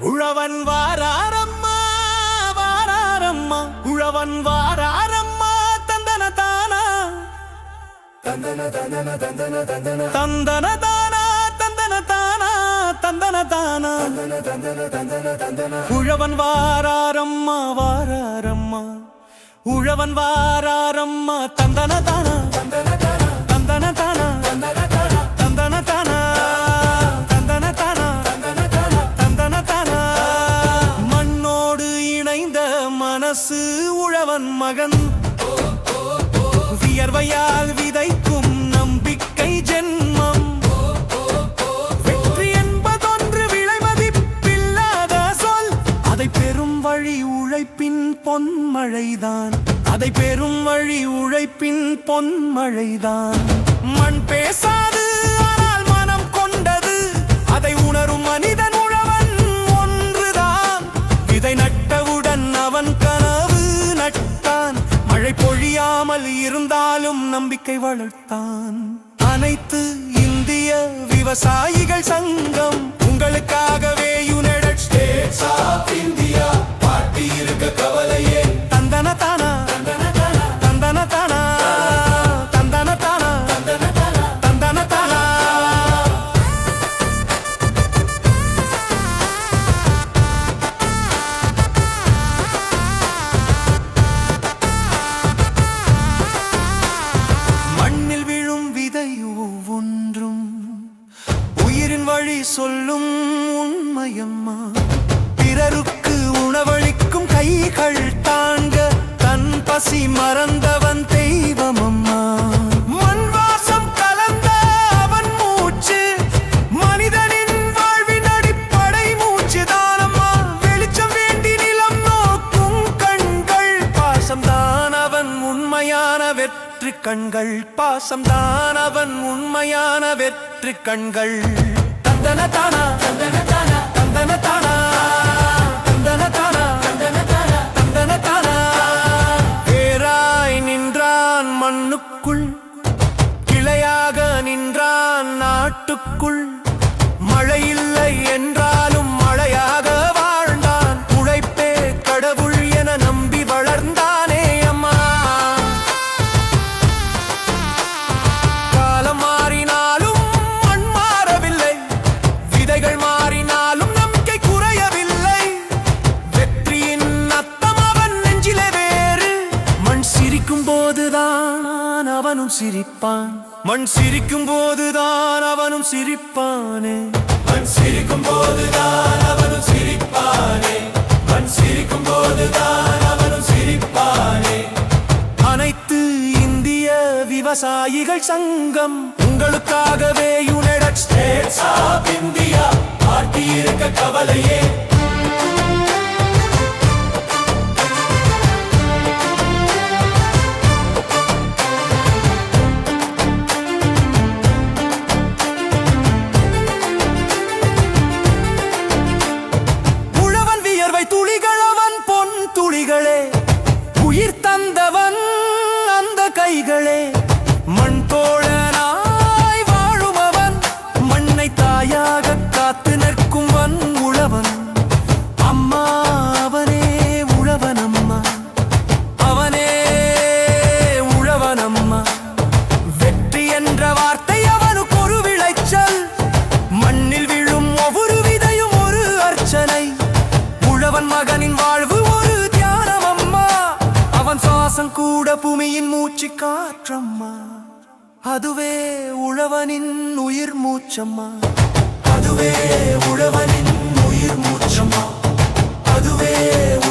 உழவன் வாரம்மா வாரம்மா உழவன் வாரம்மா தந்தன தானா. தந்தன தந்தன தந்தன தந்தன தானா தந்தன தானா தந்தன தானா. தந்தன தந்தன தந்தன தந்தன உழவன் வாரம்மா வாரம்மா உழவன் வாராரம்மா தந்தன தானா? தந்தன தானா? தந்தன தானா? தந்தன தானா? தந்தன தானா? மண்ணோடு இணைந்த மனசு உழவன் மகன். வியர்வையால் விதைக்கும் உழைப்பின் பொன்மழைதான். அதை பெறும் வழி உழைப்பின் பொன்மழைதான். மண் பேசாது ஆனால் மனம் கொண்டது. அதை உணரும் மனிதன் உழவன் ஒன்றுதான். இதை நட்டவுடன் அவன் கனவு நட்டான். மழை பொழியாமல் இருந்தாலும் நம்பிக்கை வளர்த்தான். அனைத்து இந்திய விவசாயிகள் சங்கம் உங்களுக்காகவே யுனைடெட் ஸ்டேட்ஸ் ஆஃப் பசி மறந்தவன் தெய்வமம்மா. மண் வாசம் கலந்த அவன் மூச்சு. மனிதனின் வாழ்வின் அடிப்படை மூச்சு தானம்மா. வெளிச்சம் வேண்டி நிலம் நோக்கும் கண்கள். பாசம்தான் அவன் உண்மையான வெற்றி கண்கள். பாசம்தான் அவன் உண்மையான வெற்றி கண்கள். தந்தன தானா? சிரிக்கும் போதுதான் அவனும் சிரிப்பான். மண் சிரிக்கும் போதுதான் அவனும் சிரிப்பானே. மண் சிரிக்கும் போதுதான் அவனும் சிரிப்பானே. மண் சிரிக்கும் போதுதான் அவனும் சிரிப்பானே. அனைத்து இந்திய விவசாயிகள் சங்கம் உங்களுக்காகவே யுனைடெட் ஸ்டேட்ஸ் ஆஃப் இந்தியா பாட்டி இருக்க கவலையே. பூமியின் மூச்சு காற்றம்மா. அதுவே உழவனின் உயிர் மூச்சம்மா. அதுவே உழவனின் உயிர் மூச்சம்மா. அதுவே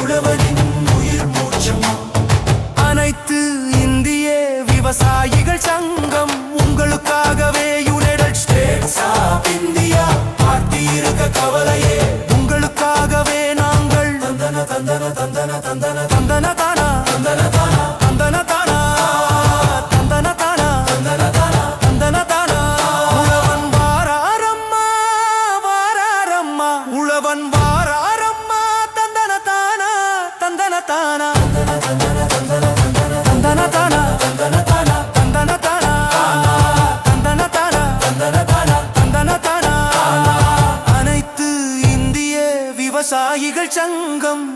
உழவனின் உயிர் மூச்சம்மா. அனைத்து இந்திய விவசாயிகள் சங்கம் உங்களுக்காகவே யுனைடெட் ஸ்டேட்ஸ் ஆஃப் இந்தியா பார்த்திருக்க கவலையே. உங்களுக்காகவே நாங்கள் தந்தன தந்தன தந்தன தந்தன தந்தன தந்தன வாரம்மா உழவன் வாரம்மா தந்தன தானா தந்தன தானா. தந்தன தானா தந்தன தானா தந்தன தானா. தந்தன தானா தந்தன தானா தந்தன தானா. அனைத்து இந்திய சங்கம்.